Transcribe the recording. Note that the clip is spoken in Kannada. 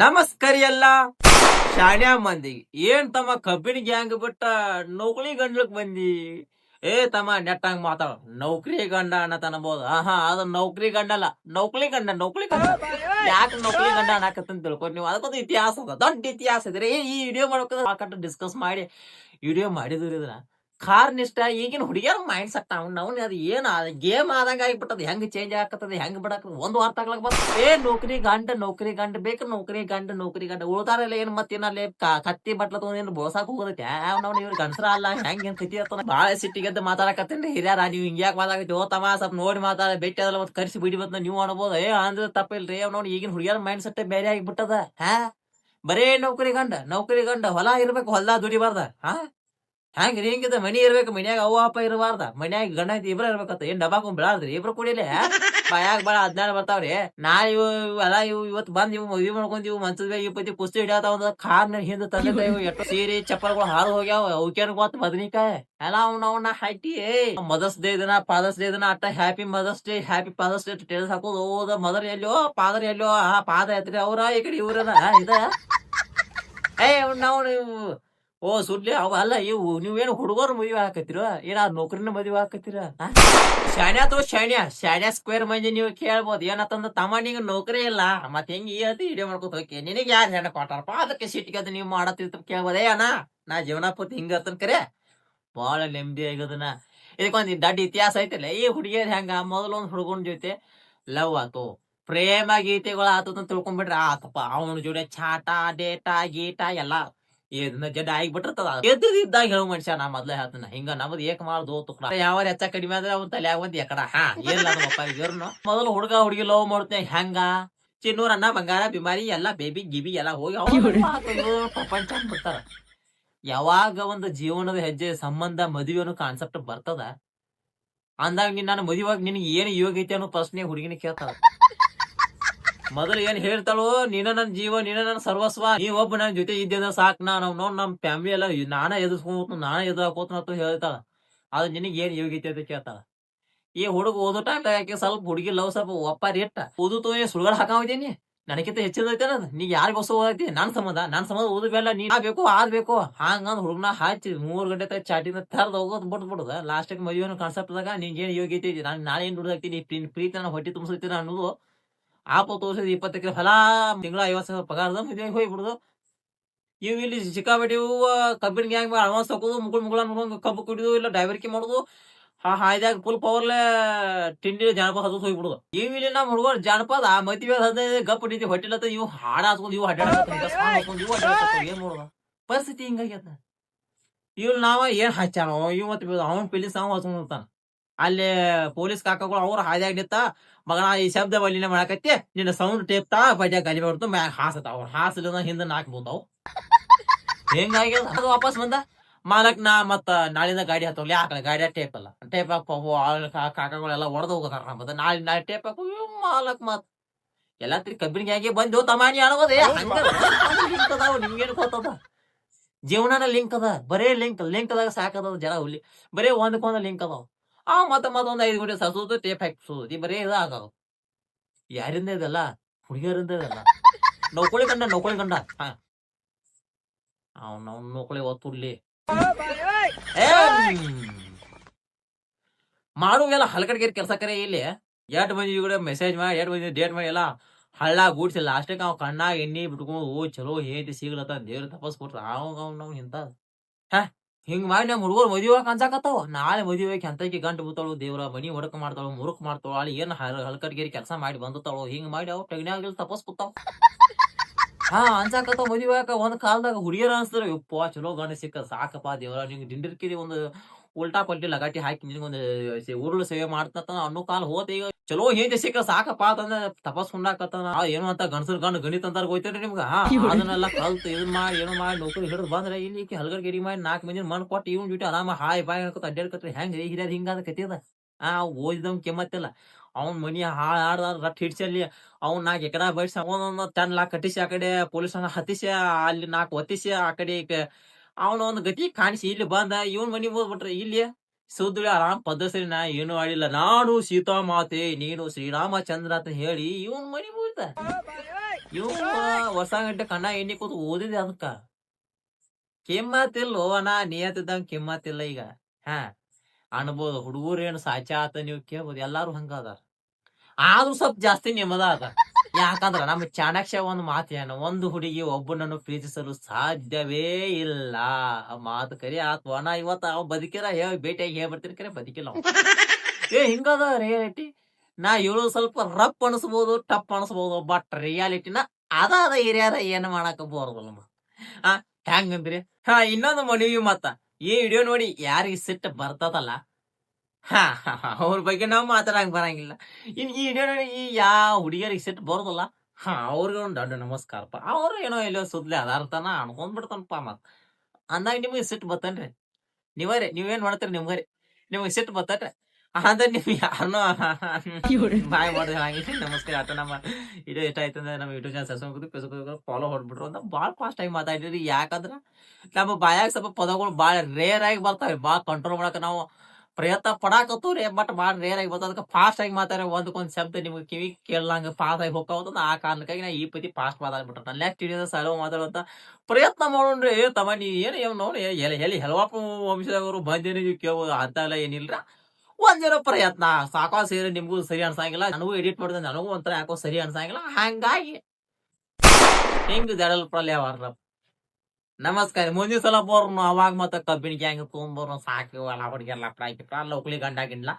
ನಮಸ್ಕಾರ ಎಲ್ಲ ಶಾಣ್ಯಾ ಮಂದಿ, ಏನ್ ತಮ್ಮ ಕಬ್ಬಿನ ಗ್ಯಾಂಗ್ ಬಿಟ್ಟ ನೌಕರಿ ಗಂಡ್ಲಕ್ ಬಂದಿ? ಏ ತಮ್ಮ, ನೆಟ್ಟಂಗ್ ಮಾತಾಡ, ನೌಕರಿ ಗಂಡ ಅನ್ನತ ಅನ್ಬೋದು ಆಹಾ, ಅದು ನೌಕರಿ ಗಂಡ ಅಲ್ಲ ನೌಕರಿ ಗಂಡ ನೌಕರಿ ಗಂಡ. ಯಾಕೆ ನೌಕರಿ ಗಂಡ ಅನ್ನಕತ್ತಂತ ತಿಳ್ಕೊಂಡು ನೀವು? ಅದಕ್ಕೊಂದು ಇತಿಹಾಸ ಅದ. ದೊಡ್ಡ ಇತಿಹಾಸ ಇದ್ರೆ. ಈ ವಿಡಿಯೋ ಮಾಡ್ಕೊಂಡು ಡಿಸ್ಕಸ್ ಮಾಡಿ. ವಿಡಿಯೋ ಮಾಡಿದ್ರಿ ಇದನ್ನ. ಕಾರ್ ನಿಷ್ಟ ಈಗಿನ ಹುಡುಗಿಯರ ಮೈಂಡ್ ಸೆಟ್ ಅವ್ನ ಅವ್ನ ಅದು ಏನ್ ಗೇಮ್ ಆದಂಗ ಆಗಿಬಿಟ್ಟದ, ಹೆಂಗ್ ಚೇಂಜ್ ಆಗತ್ತದ ಹೆಂಗ್ ಬಿಡಕ್ ಒಂದ್ ವಾರ ತಗ್ಲಕ್ ಬಂದ, ಏ ನೌಕರಿ ಗಂಡ ನೌಕರಿ ಗಂಡ, ಬೇಕು ನೌಕರಿ ಗಂಡ ನೌಕರಿ ಗಂಡ ಉಳ್ದಾರಲ್ಲ ಏನ್ ಮತ್ತೇನಲ್ಲಿ ಕತ್ತಿ ಬಟ್ಲ ತಗೊಂಡ್ ಬೋಸಾಕ್ ಹೋಗೋದೈತೆ ನಾವು ಇವ್ರ ಗಂಡಸರ ಅಲ್ಲ, ಹೆಂಗ್ ಏನ್ ಕತಿ ಇರ್ತದ ಬಾಳ ಸಿಟ್ಟಿಗೆದ್ದು ಮಾತಾಡಕತ್ತೇನ್ರಿ ಹಿರಿಯರ, ನೀವು ಹಿಂಗ್ಯಾಕ್ ಮಾತಾಡ್ತಿ ಓ ತಮ್ಮ, ಸ್ವಲ್ಪ ನೋಡಿ ಮಾತಾಡ, ಬೆಟ್ಟಿ ಅದಲ್ಲ ಮತ್ತೆ ಕರ್ಸಿ ಬಿಡಿ ಬತ್ ನೀವು ಅನ್ಬೋದು. ಏ ಅಂದ್ರ ತಪ್ಪಿಲ್ರಿ ಅವ್ ನೋಡಿ ಈಗಿನ ಹುಡುಗಿಯರ ಮೈಂಡ್ ಸೆಟ್ ಬೇರೆ ಆಗಿಬಿಟ್ಟದ. ಹಾ? ಬರೇ ನೌಕರಿ ಗಂಡ ನೌಕರಿ ಗಂಡ, ಹೊಲ ಇರ್ಬೇಕು ಹೊಲ ದುಡಿಬಾರ್ದ, ಹಾ? ಹ್ಯಾಂಗ್ರಿ ಹಿಂಗಿದ? ಮನಿ ಇರ್ಬೇಕು, ಮನ್ಯಾಗ ಅವ್ವ, ಅಪ್ಪ ಇರಬಾರ್ದ. ಮನ್ಯಾಗ ಗಂಡ ಐತಿ ಇಬ್ರ ಇರ್ಬೇಕತ್ತ ಏನ್ ಡಬಾಕೊಂಡ್ ಬಿಡಾರ್ದ್ರಿ ಇಬ್ರು ಕುಡಿಲೆ? ಬಾಯಾಗ ಬಾಳ ಹದಿನಾರು ಬರ್ತಾವ್ರಿ. ನಾ ಇವ್ ಇವು ಅಲ್ಲ, ಇವು ಇವತ್ತು ಬಂದ್ ಇವು ಮದ್ವಿ ಮಾಡ್ಕೊಂಡ್ ಇವು ಮನ್ಸದ ಈ ಪತಿ ಕುಸ್ತಿ ಹಿಡಿಯತಾವ ನ ಹಿಂದ ತಂದೆ ಇವು ಎಟ್ಟು ಸೀರೆ, ಚಪ್ಪಲ್ಗಳು ಹಾಲು ಹೋಗ್ಯಾವ. ಅವಕೇನ್ ಗೊತ್ತ ಬದನಿಕಾಯಿ ಎಲ್ಲ ಅವ್ನ ಅವ್ನ ಹಟ್ಟಿ ಮದರ್ಸ್ ಡೇ ದಿನ, ಫಾದರ್ಸ್ ಡೇ ದಿನ, ಅಟ್ಟ happy mother's day, happy father's day tiles ಹಾಕೋದು ಓದ ಮದರ್ ಎಲ್ಲೋ ಫಾದರ್ ಎಲ್ಲೋ ಆ ಪಾದ ಐತ್ರಿ ಅವ್ರ, ಈ ಕಡೆ ಇವ್ರನ, ಇದ. ಏ ನಾವು ನೀವು ಓ, ಸುಡ್ಲಿ, ಅವ ಅಲ್ಲ, ಇವು ನೀವೇನು ಹುಡುಗರು ಮದುವೆ ಹಾಕತ್ತೀರ ಏನ ನೌಕರಿನ ಮದುವೆ ಹಾಕತ್ತೀರ ಶಾಣ್ಯ ತೋ ಶಾಣ್ಯ ಶಾಣ್ಯ ಸ್ಕ್ವೇರ್ ಮಂದಿ ನೀವು ಕೇಳ್ಬೋದು. ಏನತ್ತಂದ ತಮ್ಮ ನಿಂಗೆ ನೌಕರಿ ಇಲ್ಲ. ಮತ್ತೆ ಹೆಂಗ್ ಈ ಅತಿ ಇಡೀ ಮಾಡ್ಕೊತ ಹೋಗಿ ನಿನಗೆ ಯಾರು ಹೆಣ್ಣ ಕೊಟ್ಟಾರಪ್ಪ? ಅದಕ್ಕೆ ಸಿಟ್ಟಿಗೆ ಅದು ನೀವು ಮಾಡತ್ತಿರ್ತ ಕೇಳ್ಬೋದೇ ಅಣ್ಣ? ನಾ ಜೀವನ ಪೂರ್ತಿ ಹಿಂಗ ಕರೆ. ಭಾಳ ನೆಮ್ಮದಿ ಆಗದನ ಇದಕ್ಕೊಂದು ದಡ್ಡ ಇತಿಹಾಸ ಐತಲ್ಲ, ಈ ಹುಡುಗಿಯರ್ ಹೆಂಗ ಮೊದಲೊಂದು ಹುಡುಗನ ಜೊತೆ ಲವ್ ಆತು. ಪ್ರೇಮ ಗೀತೆಗಳು ಆತದ ತಿಳ್ಕೊಂಡ್ಬಿಟ್ರೆ ಆತಪ್ಪ. ಅವನ ಜೋಡಿ ಚಾಟ, ಡೇಟಾ, ಗೀಟಾ ಎಲ್ಲ ಇದನ್ನ ಜಡ್ ಆಗಿಬಿಟ್ಟಿರ್ತದ ಎದ್ದಿದ್ದಾಗ ಹೇಳು ಮನುಷ್ಯ ನಾ ಮೊದ್ಲೇ ಹೇಳ್ತಾನ ಹಿಂಗ ನಮ್ದು ಏಕ ಮಾಡ್ದು ತುಕ್ರ. ಯಾವ ಹೆಚ್ಚ ಕಡಿಮೆ ಆದ್ರೆ ಅವ್ನ ತಲೆ ಒಂದ್ ಎಕಡ ಹಾ ಏನ್ ಇವ್ರನ್ನ ಮೊದಲು ಹುಡುಗ ಹುಡುಗಿ ಲವ್ ಮಾಡ್ತೇನೆ ಹೆಂಗ? ಚಿನ್ನೂರ್ ಅನ್ನ ಬಂಗಾರ ಬಿಮಾರಿ ಎಲ್ಲ ಬೇಬಿ ಗಿಬಿ ಎಲ್ಲ ಹೋಗಿ ಪ್ರಪಂಚ ಬಿಡ್ತಾರ. ಯಾವಾಗ ಒಂದು ಜೀವನದ ಹೆಜ್ಜೆ ಸಂಬಂಧ ಮದುವೆ ಅನ್ನೋ ಕಾನ್ಸೆಪ್ಟ್ ಬರ್ತದ? ಅಂದಾಗ ನೀನ್ ನಾನು ಮದುವೆಯಾಗ ನಿನಗೆ ಏನು ಯೋಗ್ಯತೆ ಅನ್ನೋ ಪ್ರಶ್ನೆ ಹುಡುಗಿನ ಕೇಳ್ತಾರ. ಮೊದಲು ಏನ್ ಹೇಳ್ತಾಳೋ, ನೀನ ನನ್ನ ಜೀವ, ನೀನ ನನ್ನ ಸರ್ವಸ್ವ, ನೀ ಒಬ್ಬ ನನ್ ಜೊತೆ ಇದ್ದ ಸಾಕ್ ನಾ ನಾವ್ ನೋಡ್ ನಮ್ ಫ್ಯಾಮಿಲಿ ಎಲ್ಲ ನಾನ ಎದುರ್ಸ್ಕೊಂಡ್ ನಾನ ಎದುರಾಕೋತ ಅಂತ ಹೇಳ್ತಾಳ. ಅದ್ ನಿನಗ್ ಏನ್ ಯೋಗ್ಯತೆ ಅಂತ ಕೇಳ್ತಾಳ. ಈ ಹುಡುಗ ಓದೋ ಯಾಕೆ ಸ್ವಲ್ಪ ಹುಡುಗಿ ಲವ್ ಸ್ವಲ್ಪ ಒಪ್ಪ ರೇಟ್ ಓದುತ್ತೋ ಸುಳ್ಗಳು ಹಾಕಾವಿದ್ದೀನಿ ನನಗಿಂತ ಹೆಚ್ಚಿದೈತೆ ಅದ. ನೀ ಯಾರು ಹೊಸ ಓದೈತಿ ನನ್ ಸಂಬಂಧ. ನನ್ ಸಂಬಂಧ ಓದಬೇಡ ನೀ ಬೇಕು ಆದ್ ಬೇಕು. ಹಂಗಂದ್ ಹುಡುಗನ ಹಚ್ಚಿ ಮೂರ್ ಗಂಟೆ ತಗ ಚಾಟಿನ ತರದ್ ಹೋಗೋದ್ ಬಿಟ್ ಬಿಡುದ. ಲಾಸ್ಟ್ ಮದುವೆ ಕಾನ್ಸೆಪ್ಟ್ ದಾಗ ನಿಂಗೆ ಏನ್ ಯೋಗ್ಯತೆ ಐತಿ ನಾನು ನಾಳೆ ಏನ್ ದುಡ್ದಾಗ್ತೀನಿ ಪ್ರೀತಿ ನನ್ನ ಹೊಟ್ಟೆ ತುಂಬಿಸ್ತೀನಿ ಅನ್ನೋದು ಆಪ ತೋರಿಸಿದ ಇಪ್ಪತ್ತಕ್ಕೆ ಫಲ, ತಿಂಗಳ ಐವತ್ತು ಸಾವಿರ ಪಗಾರದ ಮದುವೆಗೆ ಹೋಗ್ಬಿಡುದು ಇವು ಇಲ್ಲಿ ಸಿಕ್ಕಾಬಿಟ್ಟು ಕಬ್ಬಿನ ಗ್ಯಾಂಗ್ ಅಡ್ವಾನ್ಸ್ ಹಾಕೋದು ಮುಗುಳ್ ಮುಗುಳ ಮುಗುಳ್ ಕಬ್ಬು ಕುಡಿದು, ಇಲ್ಲ ಡೈವರ್ಕಿ ಮಾಡುದು ಆ ಹಾಯ್ದಾಗ ಫುಲ್ ಪವರ್ಲೆ ತಿಂಡಿ ಜಾನಪದ ಹದ್ದು ಹೋಗ್ಬಿಡುದು ಇವ್ ಇಲ್ಲಿ ನಮ್ಮ ಹುಡುಗರು ಜಾನಪದ, ಆ ಹದಿನೈದು ಗಪ್ಪ ನಿಂತಿ ಹೊಟ್ಟಿಲತ್ತ ಇವು ಹಾಡ ಹಾಸ್ಕೊಂಡು, ಇವು ಅಡ್ಡಾಡ್ಕೊಂಡು ಇವು ಪರಿಸ್ಥಿತಿ ಹಿಂಗಾಗ್ಯದ ಇವ್ ನಾವ ಏನ್ ಹಚ್ಚಾನೋ ಇವತ್ತು ಅವನ್ ಪಿಲಿ ಹೋಗ್ತಾನ. ಹಚ್ಕೊಂಡ್ತಾನ ಅಲ್ಲಿ ಪೊಲೀಸ್ ಕಾಕಗಳು ಅವ್ರು ಹಾದ್ಯಾಗ ನಿತ್ತ ಮಗನ ಈ ಶಬ್ದ ಬಲಿನ ಮಾಡಕತ್ತಿ ನಿನ್ನ ಸೌಂಡ್ ಟೇಪ್ ತಾ ಬಡ್ಯಾಗ ಗಾಲಿ ಮಾಡ್ತು ಮ್ಯಾಗ ಹಾಸತ ಅವ್ರ ಹಾಸಲಿಂದ ಹಿಂದೆ ನಾಕ್ ಬಂದವು ಹೆಂಗಾಗಿ ಅದು ವಾಪಸ್ ಬಂದ? ಮಾಲಕ್ ನಾ ಮತ್ತ ನಾಳಿಂದ ಗಾಡಿ ಹತ್ತೋಗ್ಲಿ ಹಾಕಲ್ಲ ಗಾಡಿ ಟೇಪ್ ಅಲ್ಲ. ಟೇಪ್ ಹಾಕೋ ಕಾಕಗಳೆಲ್ಲ ಒಡೆದು ಹೋಗೋದಾರ ಮತ್ತೆ ನಾಳೆ ನಾಳೆ ಟೇಪ್ ಹಾಕೋ ಮಾಲಕ್ ಮತ್. ಎಲ್ಲ ಕಬ್ಬಿನ ಗ್ಯಾಂಗೆ ಬಂದು ತಮಾನಿ ಅದಾವ ನಿಮ್ಗೇನು ಗೊತ್ತದ? ಜೀವನನ ಲಿಂಕ್ ಅದ ಬರೇ ಲಿಂಕ್ ಲಿಂಕ್ ಅದಾಗ ಸಾಕದ ಜನ ಹುಲಿ ಬರೇ ಒಂದಕ್ಕೊಂದ ಲಿಂಕ್ ಅದಾವ. ಆ ಮತ್ತ ಮತ್ತೊಂದು ಐದು ಗಂಟೆ ಸಸೋದು ಟೇಪ್ ಹಾಕ್ಸೋದು ಈ ಬರೀ ಇದು ಆಗಾವ ಯಾರಿಂದ ಇದಲ್ಲ? ಹುಡುಗಿಯರಿಂದ ಇದಲ್ಲ? ನೌಕಳಿ ಗಂಡ ನೌಕಳಿ ಗಂಡ. ಹಾ. ಅವ್ನ ನೌಕಳಿ ಒತ್ತುರ್ಲಿ ಮಾಡುವೆಲ್ಲ ಹಲಕಡ್ಗೇರಿ ಕೆಲಸ ಕರೆ ಇಲ್ಲಿ. ಎರಡು ಮಂದಿ ಕೂಡ ಮೆಸೇಜ್ ಮಾಡಿ ಎರಡು ಮಂದಿ ಡೇಟ್ ಮಾಡಿ ಎಲ್ಲ ಹಳ್ಳ ಗೂಡ್ಸಿ ಲಾಸ್ಟಿಗೆ ಅವ್ ಕಣ್ಣಾಗ ಎಣ್ಣಿ ಬಿಟ್ಕೊಂಡು, ಓ ಚಲೋ ಹೇಂತಿ ಸಿಗ್ಲತ್ತ ದೇವ್ರ ತಪಸ್ ಕೊಟ್ರ. ಅವ್ ಅವ್ನ ಇಂತ ಹ. ಹಿಂಗ್ ಮಾಡಿ ನಮ್ಮ ಹುಡುಗರು ಮದುವೆ ಅನ್ಸಾಕತ್ತಾವ ನಾಳೆ ಮದುವೆ ಎಂತಕಿ ಗಂಟು ಬೀಳ್ತಾಳು ದೇವ್ರ ಮನಿ ಹೊಡಕ್ ಮಾಡ್ತಾಳು ಮುರುಕ್ ಮಾಡ್ತಾಳು ಅಲ್ಲಿ ಏನ್ ಹಲ್ಕಟ್ಗೇರಿ ಕೆಲಸ ಮಾಡಿ ಬಂದತಾಳು ಹಿಂಗ್ ಮಾಡಿ ಅವ್ ಟಗ್ನ್ಯಾಗ ತಪಸ್ ಕೂತಾವ್ ಹಾ ಅನ್ಸಾಕತ್ತಾವ ಮದುವೆ ಒಂದ್ ಕಾಲದಾಗ ಹುಡುಗಿಯರ ಅನ್ಸ್ತಾರ ಯಪ್ಪ ಚಲೋ ಗಂಡ ಸಿಕ್ಕ ಸಾಕಪ್ಪ ದೇವ್ರ ನಿಂಗೆ ದಿಂಡಿರ್ಕಿರಿ ಒಂದು ಉಲ್ಟಾ ಪಲ್ಟಿ ಲಗಾಟಿ ಹಾಕಿ ನಿನಗೊಂದು ಉರುಳು ಸೇವೆ ಮಾಡ್ತಾನ ಅನ್ನೋ ಕಾಲ ಹೋತ ಈಗ. ಚಲೋ ಏನ್ ಸಿಕ್ಕ ಸಾಕಪ್ಪ ಅಂತಂದ ತಪಸ್ ಏನು ಅಂತ ಗಣಸರ್ ಗಂಡ ಗಣಿತ ಅಂತಾರ ಗೊತ್ತೇನ್ರಿ ನಿಮ್ಗ? ಅದನ್ನೆಲ್ಲ ಕಲ್ತು ಇದನ್ ಮಾಡಿ ಏನು ಮಾಡಿ ನೌಕರಿ ಹಿಡಿದು ಬಂದ್ರೆ ಇಲ್ಲಿ ಹಲ್ಗಡ್ಗೇರಿ ಮಾಡಿ ನಾಲ್ಕು ಮಂದಿ ಮನ್ ಕೊಟ್ಟು ಇವ್ನ ಜೊತೆ ಆರಾಮ ಹಾಯ್ ಬಾಯ್ ಹಾಕೋತ ಅಡ್ಡಾಡ್ಕತ್ರಿ ಹೆಂಗ್ ಹಿರಿಯದ್ ಹಿಂಗಾದ ಕತ್ತಿದ ಆ ಓದಿದವ್ ಕೆಮ್ಮತ್ತಿಲ್ಲ ಅವ್ನ ಮನಿ ಹಾಳು ಆಡ್ದ ರಟ್ ಹಿಡ್ಸಲ್ಲಿ ಅವ್ನ ನಾಲ್ಕು ಎಕರ ಬೈಸ್ ಅವನೊಂದು ಟೆನ್ ಲಾಕ್ ಕಟ್ಟಿಸಿ ಆ ಕಡೆ ಪೊಲೀಸ್ ಹತ್ತಿಸಿ ಅಲ್ಲಿ ನಾಲ್ಕು ಒತ್ತಿಸಿ ಆ ಕಡೆ ಅವನ ಒಂದು ಗತಿ ಕಾಣಿಸಿ ಇಲ್ಲಿ ಬಂದ ಇವನ್ ಮನಿ ಹೋಗ್ಬಿಟ್ರೆ ಇಲ್ಲಿ? ಸುದ್ದಿ ಆರಾಮ್ ಪದ್ಧತಿ ನಾ ಏನು ಆಡಿಲ್ಲ. ನಾನು ಸೀತಾ ಮಾತೆ, ನೀನು ಶ್ರೀರಾಮಚಂದ್ರ ಅಂತ ಹೇಳಿ ಇವನ್ ಮನಿ ಹೋಗ್ತ ಇವ್ ಹೊಸ ಗಂಟೆ ಕಣ್ಣ ಎಣ್ಣಿ ಕೂತು ಓದಿದೆ ಅದಕ್ಕ ಕೆಮ್ಮತ್ತಿಲ್ಲ ನಾ ನಿಯತ್ತಿದ್ದಂಗ ಕೆಮ್ಮತ್ತಿಲ್ಲ ಈಗ. ಹಾ, ಅನ್ಬೋದು ಹುಡುಗರು ಏನು ಸಾಚಾ ಆತ ನೀವು ಕೇಳ್ಬೋದು. ಎಲ್ಲಾರು ಹಂಗ ಅದಾರ. ಆದ್ರೂ ಸ್ವಲ್ಪ ಜಾಸ್ತಿ ನಿಮ್ಮದ ಅದ ಯಾಕಂದ್ರ ನಮ್ಮ ಚಾಣಾಕ್ಷ ಒಂದು ಮಾತು ಏನು ಒಂದು ಹುಡುಗಿ ಒಬ್ಬನನ್ನು ಪ್ರೀತಿಸಲು ಸಾಧ್ಯವೇ ಇಲ್ಲ. ಮಾತು ಕರಿ ಆತ್ವ ನಾ ಇವತ್ತ ಅವ್ ಬದುಕಿರ, ಹೇ ಭೇಟಿಯಾಗಿ ಹೇಳ್ಬಿಡ್ತೀನಿ ಕರೆ, ಬದುಕಿಲ್ಲ ಏ, ಹಿಂಗದ ರಿಯಾಲಿಟಿ ನಾ ಏಳು ಸ್ವಲ್ಪ ರಪ್ ಅನಿಸ್ಬೋದು ಟಪ್ ಅನಿಸ್ಬೋದು ಬಟ್ ರಿಯಾಲಿಟಿನ ಅದ ಅದ ಏರಿಯಾದ ಏನ್ ಮಾಡಾಕ ಬೋರ್ದಲ್ಲ ಆ, ಹೆಂಗಂದ್ರಿ? ಹಾ, ಇನ್ನೊಂದು ಮನವಿ ಮತ್ತ. ಈ ವಿಡಿಯೋ ನೋಡಿ ಯಾರಿಗೆ ಸಿಟ್ಟು ಬರ್ತದಲ್ಲ ಹಾ ಅವ್ರ ಬಗ್ಗೆ ನಾವು ಮಾತಾಡಂಗ್ ಬರಂಗಿಲ್ಲ. ಇನ್ ಈ ಈ ಯಾವ ಹುಡುಗಿಯರಿಗೆ ಸಿಟ್ಟು ಬರೋದಲ್ಲ. ಹಾ ಅವ್ರಿಗೆ ಒಂದು ದೊಡ್ಡ ನಮಸ್ಕಾರಪ್ಪ. ಅವ್ರು ಏನೋ ಎಲ್ಲೋ ಸುದ್ಲೆ ಅದಾರ್ಥನ ಅನ್ಕೊಂಡ್ ಬಿಡ್ತಾನಪ್ಪ ಮತ್. ಅಂದಾಗ ನಿಮಗೆ ಸಿಟ್ಟು ಬತ್ತನ್ರಿ. ನೀವರೇ ನೀವೇನ್ ಮಾಡ್ತೀರಿ ನಿಮ್ಗರಿ ನಿಮಗೆ ಸಿಟ್ಟು ಬತ್ತನ್ರಿ. ಅಂದ್ರೆ ನೀವು ಯಾರನ್ನೋ ಬಾಯ್ ಮಾಡಿದ್ರೆ ಹಾಗೆ ನಮಸ್ಕಾರ. ಆಟ ನಮ್ಮ ವಿಡಿಯೋ ಇಷ್ಟ ಆಯ್ತು ಅಂದ್ರೆ ನಮ್ಮ YouTube channel subscribe Facebook follow ಹೊಡ್ಬಿಟ್ರು ಅಂತ ಭಾಳ ಫಾಸ್ಟ್ ಆಗಿ ಮಾತಾಡಿದ್ರಿ. ಯಾಕಂದ್ರೆ ನಮ್ಮ ಬಾಯಾಗ ಸ್ವಲ್ಪ ಪದಗಳು ಭಾಳ ರೇರ್ ಆಗಿ ಬರ್ತಾವೆ. ಭಾಳ ಕಂಟ್ರೋಲ್ ಮಾಡಕ ನಾವು ಪ್ರಯತ್ನ ಪಡಾಕತ್ತವ್ರಿ ಬಟ್ ಭಾಳ ರೇರ್ ಆಗಿ ಬರ್ತದ ಫಾಸ್ಟ್ ಆಗಿ ಮಾತಾಡ ಒಂದಕ್ಕೊಂದು ಶಬ್ದ ನಿಮ್ಗೆ ಕಿವಿ ಕೇಳಲಂಗ ಫಾಸ್ಟ್ ಆಗಿ ಹೋಗ್ತಾವ ಆ ಕಾರಣಕ್ಕಾಗಿ ನಾ ಈ ಪತಿ ಫಾಸ್ಟ್ ಮಾತಾಡ್ಬಿಟ್ಟ ನೆಕ್ಸ್ಟ್ ವಿಡಿಯೋದ ಸಲ ಮಾತಾಡುವಂತ ಪ್ರಯತ್ನ ಮಾಡೋಣ್ರಿ. ತಮ್ಮ ನೀ ಏನು ಏನು ನೋಡಿ ಎಲ್ಲಿ ಎಲ್ಲಿ ಹೆಲವಪ್ಪ ವಂಶದವರು ಬಂದಿರಿ ನೀವು ಕೇಳ್ಬೋದು ಅಂತ ಎಲ್ಲ ಏನಿಲ್ರ? ಒಂದಿರೋ ಪ್ರಯತ್ನ. ಸಾಕೋ ಸೇರಿ ನಿಮಗೂ ಸರಿ ಅನ್ಸಂಗಿಲ್ಲ, ನನಗೂ ಎಡಿಟ್ ಮಾಡಿದ್ರೆ ನನಗೂ ಒಂಥರ ಯಾಕೋ ಸರಿ ಅನ್ಸಂಗಿಲ್ಲ. ಹಂಗಾಗಿ ಹಿಂಗ್ ದಡಲ್ ಪ್ರಲಯ ನಮಸ್ಕಾರ. ಮುಂದಿನ ಸಲ ಬೋರ್ನು, ಅವಾಗ ಮತ್ತೆ ಕಬ್ಬಿನ ಗ್ಯಾಂಗ್ ತುಂಬರ್ನು ಸಾಕು, ಎಲ್ಲ ಹುಡುಗಿಯಲ್ಲ ಪ್ರಾಕಿ ಲೋಕಲಿ ಗಂಡ ಗಿಂಡ್ಲ.